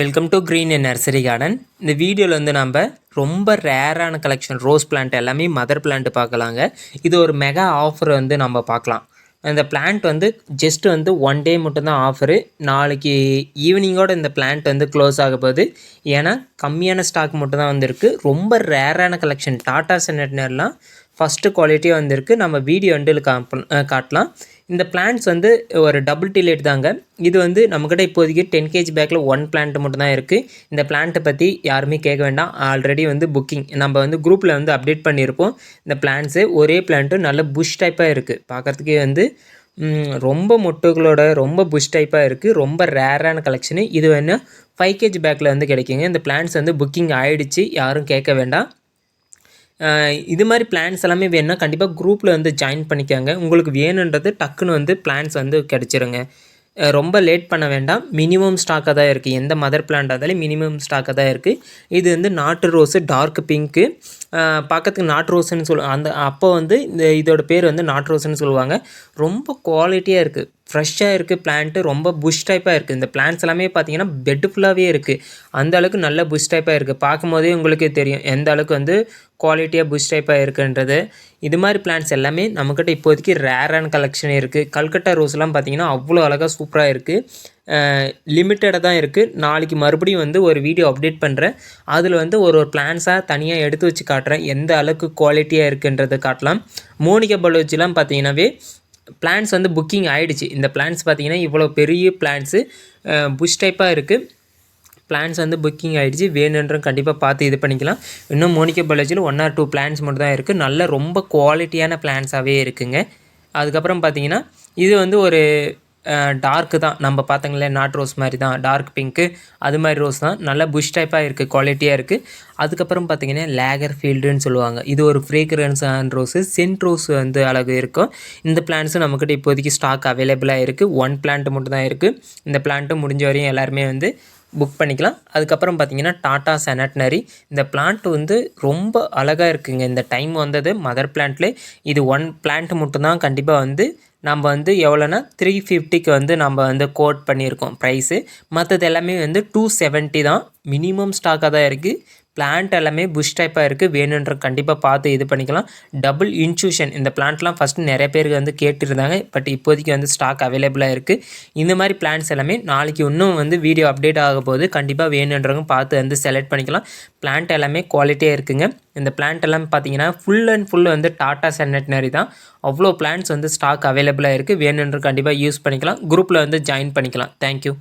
Welcome to green N nursery garden இந்த வீடியோவில் வந்து நம்ம ரொம்ப ரேரான கலெக்ஷன் ரோஸ் பிளான்ட் எல்லாமே மதர் பிளான்ட் பார்க்கலாங்க. இது ஒரு மெகா ஆஃபர் வந்து நம்ம பார்க்கலாம். இந்த பிளான்ட் வந்து ஜஸ்ட் வந்து ஒன் டே மட்டும்தான் ஆஃபரு நாளைக்கு ஈவினிங்கோட இந்த பிளான்ட் வந்து க்ளோஸ் ஆக போகுது. ஏன்னா கம்மியான ஸ்டாக் மட்டும்தான் வந்திருக்கு. ரொம்ப ரேரான கலெக்ஷன் டாட்டா செனட்னர்லாம் ஃபஸ்ட்டு குவாலிட்டியாக வந்திருக்கு. நம்ம வீடியோ வந்து காட்டலாம். இந்த பிளான்ட்ஸ் வந்து ஒரு டபுள் டிலேட் தாங்க. இது வந்து நம்மக்கிட்ட இப்போதைக்கு டென் கேஜி பேக்கில் ஒன் பிளான்ட் மட்டும் தான் இருக்குது இந்த பிளான்ட்டை பற்றி யாருமே கேட்க வேண்டாம். ஆல்ரெடி வந்து புக்கிங் நம்ம வந்து குரூப்பில் வந்து அப்டேட் பண்ணியிருப்போம். இந்த பிளான்ட்ஸு ஒரே பிளான்ட்டு நல்ல புஷ் டைப்பாக இருக்குது பார்க்குறதுக்கே வந்து ரொம்ப மொட்டுகளோட ரொம்ப புஷ் டைப்பாக இருக்குது ரொம்ப ரேரான கலெக்ஷனு இது வேணால் ஃபைவ் கேஜி பேக்கில் வந்து கிடைக்குங்க. இந்த பிளான்ஸ் வந்து புக்கிங் ஆகிடுச்சு யாரும் கேட்க வேண்டாம். இது மாதிரி பிளான்ஸ் எல்லாமே வேணும்னா கண்டிப்பாக குரூப்பில் வந்து ஜாயின் பண்ணிக்கோங்க. உங்களுக்கு வேணுன்றது டக்குன்னு வந்து பிளான்ஸ் வந்து கிடச்சிருங்க. ரொம்ப லேட் பண்ண வேண்டாம். மினிமம் ஸ்டாக்காக தான் இருக்குது எந்த மதர் பிளான்ட் இருந்தாலும் மினிமம் ஸ்டாக்காக தான் இருக்குது இது வந்து நாட்டு ரோஸு டார்க் பிங்க்கு பார்க்கறதுக்கு நாட்டு ரோஸுன்னு சொல்லுவாங்க. அந்த அப்போ வந்து இந்த இதோட பேர் வந்து நாட்டு ரோஸுன்னு சொல்லுவாங்க. ரொம்ப குவாலிட்டியாக இருக்குது ஃப்ரெஷ்ஷாக இருக்குது பிளான்ட்டு ரொம்ப புஷ் டைப்பாக இருக்குது இந்த பிளான்ஸ் எல்லாமே பார்த்தீங்கன்னா பெட் ஃபுல்லாகவே இருக்குது அந்த அளவுக்கு நல்ல புஷ் டைப்பாக இருக்குது பார்க்கும் போதே உங்களுக்கு தெரியும் எந்த அளவுக்கு வந்து குவாலிட்டியாக புஷ் டைப்பாக இருக்குன்றது. இது மாதிரி பிளான்ஸ் எல்லாமே நம்மக்கிட்ட இப்போதைக்கு ரேரான கலெக்ஷன் இருக்குது கல்கட்டா ரோஸ்லாம் பார்த்தீங்கன்னா அவ்வளோ அழகாக சூப்பராக இருக்குது லிமிட்டடாக தான் இருக்குது நாளைக்கு மறுபடியும் வந்து ஒரு வீடியோ அப்டேட் பண்ணுறேன் அதில் வந்து ஒரு ஒரு பிளான்ஸாக தனியாக எடுத்து வச்சு காட்டுறேன். எந்த அளவுக்கு குவாலிட்டியாக இருக்குன்றதை காட்டலாம். மோனிகா பலோஜிலாம் பார்த்தீங்கன்னாவே பிளான்ஸ் வந்து புக்கிங் ஆகிடுச்சு இந்த பிளான்ஸ் பார்த்திங்கன்னா இவ்வளோ பெரிய பிளான்ஸு புஷ் டைப்பாக இருக்குது பிளான்ஸ் வந்து புக்கிங் ஆகிடுச்சு வேணுன்றும் கண்டிப்பாக பார்த்து இது பண்ணிக்கலாம். இன்னும் மோனிகா பாலாஜியில் ஒன் ஆர் டூ பிளான்ஸ் மட்டும் தான் இருக்குது நல்ல ரொம்ப குவாலிட்டியான பிளான்ஸாகவே இருக்குங்க. அதுக்கப்புறம் பார்த்தீங்கன்னா இது வந்து ஒரு டார்க்கு தான். நம்ம பார்த்தங்களே நாட் ரோஸ் மாதிரி தான். டார்க் பிங்க்கு அது மாதிரி ரோஸ் தான். நல்லா புஷ் டைப்பாக இருக்குது குவாலிட்டியாக இருக்குது அதுக்கப்புறம் பார்த்தீங்கன்னா லேகர் ஃபீல்டுன்னு சொல்லுவாங்க. இது ஒரு fragrance on rose scent rose வந்து அழகு இருக்கும். இந்த பிளான்ட்ஸும் நம்மக்கிட்ட இப்போதைக்கு ஸ்டாக் அவைலபிளாக இருக்குது ஒன் பிளான்ட் மட்டும் தான் இருக்குது இந்த பிளான்ட்டு முடிஞ்ச வரையும் எல்லாருமே வந்து புக் பண்ணிக்கலாம். அதுக்கப்புறம் பார்த்தீங்கன்னா டாட்டா செனட்னரி இந்த பிளான்ட் வந்து ரொம்ப அழகாக இருக்குங்க. இந்த டைம் வந்தது மதர் பிளான்ட்லேயே இது ஒன் பிளான்ட் மட்டும்தான் கண்டிப்பாக வந்து நம்ம வந்து எவ்வளோனா த்ரீ ஃபிஃப்டிக்கு வந்து நம்ம வந்து கோட் பண்ணியிருக்கோம் ப்ரைஸு மற்றது எல்லாமே வந்து டூ செவன்ட்டி தான். மினிமம் ஸ்டாக்காக தான் இருக்குது பிளான்ட் எல்லாமே புஷ் டைப்பாக இருக்குது வேணுன்ற கண்டிப்பாக பார்த்து இது பண்ணிக்கலாம். டபுள் இன்சூஷன் இந்த பிளான்ட்லாம் ஃபஸ்ட்டு நிறைய பேருக்கு வந்து கேட்டுருந்தாங்க. பட் இப்போதைக்கு வந்து ஸ்டாக் அவைலபிளாக இருக்குது இந்த மாதிரி பிளான்ஸ் எல்லாமே நாளைக்கு இன்னும் வந்து வீடியோ அப்டேட் ஆக போது கண்டிப்பாக வேணுன்றவங்க பார்த்து வந்து செலக்ட் பண்ணிக்கலாம். பிளான்ட் எல்லாமே குவாலிட்டியாக இருக்குங்க. இந்த பிளான்ட் எல்லாம் பார்த்தீங்கன்னா ஃபுல் அண்ட் ஃபுல் வந்து டாட்டா சென்னட்னரி தான். அவ்வளோ பிளான்ஸ் வந்து ஸ்டாக் அவைலபிளாக இருக்குது வேணுன்ற கண்டிப்பாக யூஸ் பண்ணிக்கலாம். குரூப்பில் வந்து ஜாயின் பண்ணிக்கலாம். தேங்க்யூ